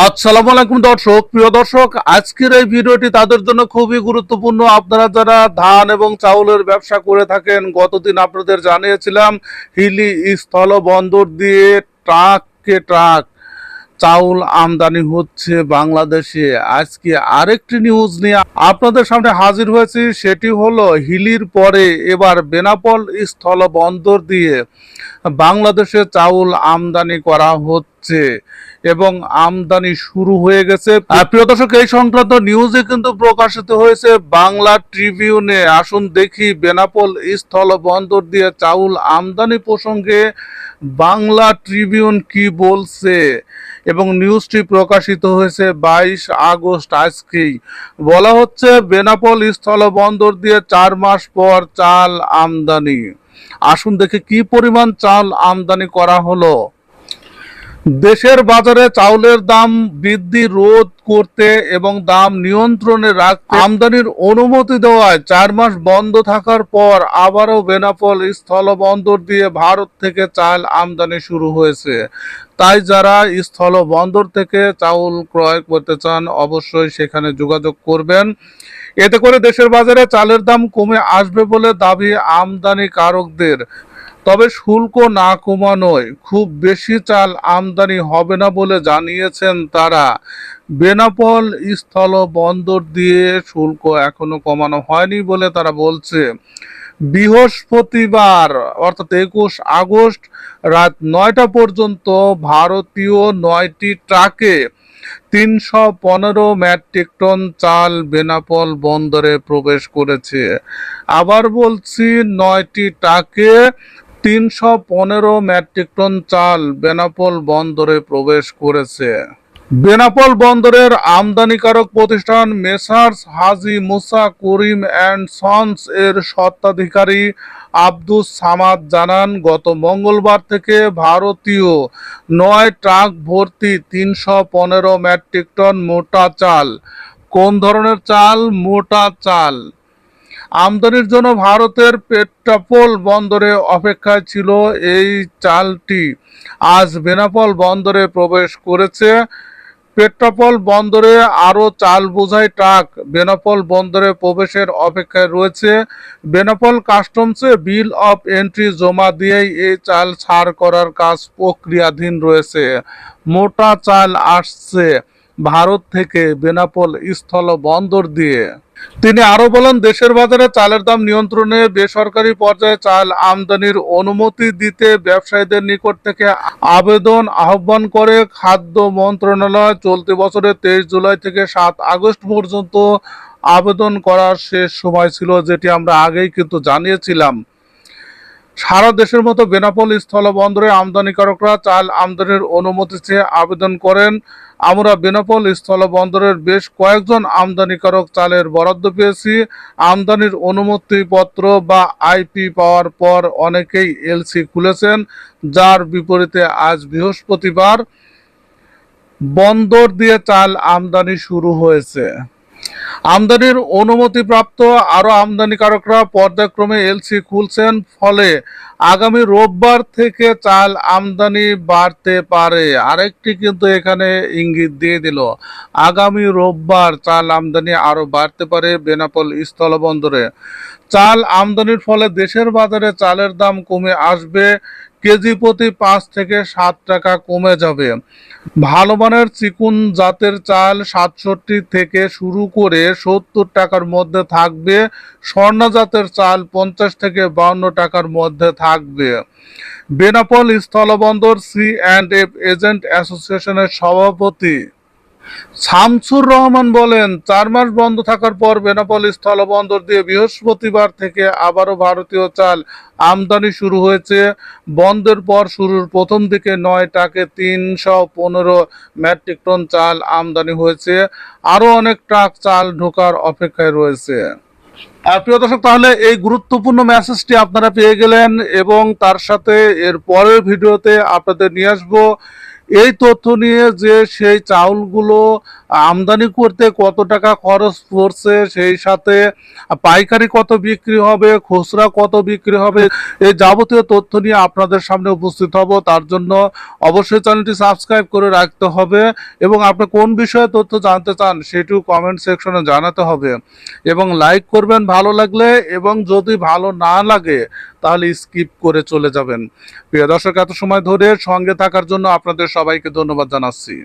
আসসালামু আলাইকুম দর্শক, প্রিয় দর্শক, আজকের এই ভিডিওটি তাদের জন্য খুবই গুরুত্বপূর্ণ। আপনারা যারা ধান এবং চাউলের ব্যবসা করে থাকেন, গতদিন আপনাদের জানিয়েছিলাম, হিলি স্থল বন্দর দিয়ে ট্রাককে ট্রাক চাউল আমদানি হচ্ছে বাংলাদেশে। আজকে আরেকটি নিউজ নিয়ে আপনাদের সামনে হাজির হয়েছি, সেটি হলো হিলির পরে এবার বেনাপোল স্থল বন্দর দিয়ে বাংলাদেশে চাউল আমদানি করা হচ্ছে। এবং আমদানি শুরু হয়ে গেছে। প্রিয় দর্শক, এই সংক্রান্ত নিউজে কিন্তু প্রকাশিত হয়েছে বাংলা ট্রিবিউনে আসুন দেখি বেনাপোল স্থল বন্দর দিয়ে চাউল আমদানি প্রসঙ্গে বাংলা ট্রিবিউন কি বলছে এবং নিউজটি প্রকাশিত হয়েছে বাইশ আগস্ট আজকেই। বলা হচ্ছে, বেনাপোল স্থল বন্দর দিয়ে চার মাস পর চাল আমদানি। আসুন দেখে কি পরিমাণ চাল আমদানি করা হলো। দেশের বাজারে চাউলের দাম বৃদ্ধি রোধ করতে এবং দাম নিয়ন্ত্রণে রাখতে আমদানির অনুমতি দেওয়ায় চার মাস বন্ধ থাকার পর আবারও বেনাপোল স্থল বন্দর দিয়ে ভারত থেকে চাল আমদানি শুরু হয়েছে। তাই যারা স্থল বন্দর থেকে চাউল ক্রয় করতে চান অবশ্যই সেখানে যোগাযোগ করবেন। এতে করে দেশের বাজারে চালের দাম কমে আসবে বলে দাবি আমদানিকারকদের। তবে শুল্ক না কমানোয় খুব বেশি চাল আমদানি হবে না বলে জানিয়েছেন তারা। বেনাপল স্থল বন্দর দিয়ে শুল্ক এখনও কমানো হয়নি বলে তারা বলছে। বৃহস্পতিবার, অর্থাৎ একুশ আগস্ট রাত নয়টা পর্যন্ত ভারতীয় নয়টি ট্রাকে তিনশো পনেরো মেট্রিক টন চাল বেনাপল বন্দরে প্রবেশ করেছে। আবার বলছি, নয়টি ট্রাকে তিনশো পনেরো মেট্রিক টন চাল বেনাপোল বন্দরে প্রবেশ করেছে। বেনাপোল বন্দরের আমদানিকারক প্রতিষ্ঠান Messrs Haji Musa Karim and sons এর স্বত্বাধিকারী আব্দুস সামাদ জানান, গত মঙ্গলবার থেকে ভারতীয় নয় ট্রাক ভর্তি তিনশো পনেরো মেট্রিক টন মোটা চাল। কোন ধরনের চাল? মোটা চাল। আমদানির জন্য ভারতের পেট্রাপোল বন্দরে অপেক্ষায় ছিল এই চালটি। আজ বেনাপল বন্দরে প্রবেশ করেছে। পেট্রাপোল বন্দরে আরও চাল বোঝাই ট্রাক বেনাপল বন্দরে প্রবেশের অপেক্ষায় রয়েছে। বেনাপল কাস্টমসে বিল অফ এন্ট্রি জমা দিয়েই এই চাল ছাড় করার কাজ প্রক্রিয়াধীন রয়েছে। মোটা চাল আসছে। ভারত থেকে বেনাপোল স্থল বন্দর দিয়ে। তিনি আরও বলেন, দেশের বাজারে চালের দাম নিয়ন্ত্রণে, বেসরকারি পর্যায়ে চাল আমদানির অনুমতি দিতে ব্যবসায়ীদের নিকট থেকে আবেদন আহ্বান করে খাদ্য মন্ত্রণালয় চলতি বছরের তেইশ জুলাই থেকে সাত আগস্ট পর্যন্ত আবেদন করার শেষ সময় ছিল, যেটি আমরা আগেই কিন্তু জানিয়েছিলাম। সারা দেশের মতো বেনাপোল স্থল বন্দরে আমদানিকারকরা চাল আমদানির অনুমতি চেয়ে আবেদন করেন। আমরা বেনাপোল স্থল বন্দরের বেশ কয়েকজন আমদানিকারক চালের বরাদ্দ পেয়েছি। আমদানির অনুমতিপত্র বা আইপি পাওয়ার পর অনেকেই এলসি খুলেছেন, যার বিপরীতে আজ বৃহস্পতিবার বন্দর দিয়ে চাল আমদানি শুরু হয়েছে। আমদানির অনুমতিপ্রাপ্ত আরও আমদানিকারকরা পর্যায়ক্রমে এলসি খুলছেন, ফলে আগামী রোববার থেকে চাল আমদানি বাড়তে পারে। আরেকটি কিন্তু এখানে ইঙ্গিত দিয়ে দিল, আগামী রোববার চাল আমদানি আরও বাড়তে পারে বেনাপোল স্থলবন্দরে। চাল আমদানির ফলে দেশের বাজারে চালের দাম কমে আসবে কেজি প্রতি পাঁচ থেকে সাত টাকা কমে যাবে। ভালো মানের চিকুন জাতের চাল সাতষট্টি থেকে শুরু করে সত্তর টাকার মধ্যে থাকবে। স্বর্ণ জাতের চাল পঞ্চাশ থেকে বাউন্ন টাকার মধ্যে থাকবে। বেনাপল স্থলবন্দর সি অ্যান্ড এফ এজেন্ট অ্যাসোসিয়েশনের সভাপতি শামসুর রহমান বলেন, চার মাস বন্ধ থাকার পর বেনাপোল স্থলবন্দর দিয়ে বৃহস্পতিবার থেকে আবারও ভারতীয় চাল আমদানি শুরু হয়েছে। বন্ধের পর শুরুর প্রথম দিকে নয় টাকে তিনশো পনেরো মেট্রিক টন চাল আমদানি হয়েছে। আরও অনেক ট্রাক চাল ঢোকার অপেক্ষায় রয়েছে। প্রিয় দর্শক, তাহলে এই গুরুত্বপূর্ণ মেসেজটি আপনারা পেয়ে গেলেন এবং তার সাথে এর পরের ভিডিওতে আপনাদের নিয়ে আসব। এই তথ্য নিয়ে যে সেই চাউলগুলো আমদানি করতে কত টাকা খরচ পড়ছে, সেই সাথে পাইকারি কত বিক্রি হবে, খুচরা কত বিক্রি হবে এই যাবতীয় তথ্য নিয়ে আপনাদের সামনে উপস্থিত হব। তার জন্য অবশ্যই চ্যানেলটি সাবস্ক্রাইব করে রাখতে হবে এবং আপনি কোন বিষয়ে তথ্য জানতে চান সেটিও কমেন্ট সেকশনে জানাতে হবে। এবং লাইক করবেন ভালো লাগলে এবং যদি ভালো না লাগে তাহলে স্কিপ করে চলে যাবেন। প্রিয় দর্শক, এত সময় ধরে সঙ্গে থাকার জন্য আপনাদের সবাইকে ধন্যবাদ জানাচ্ছি।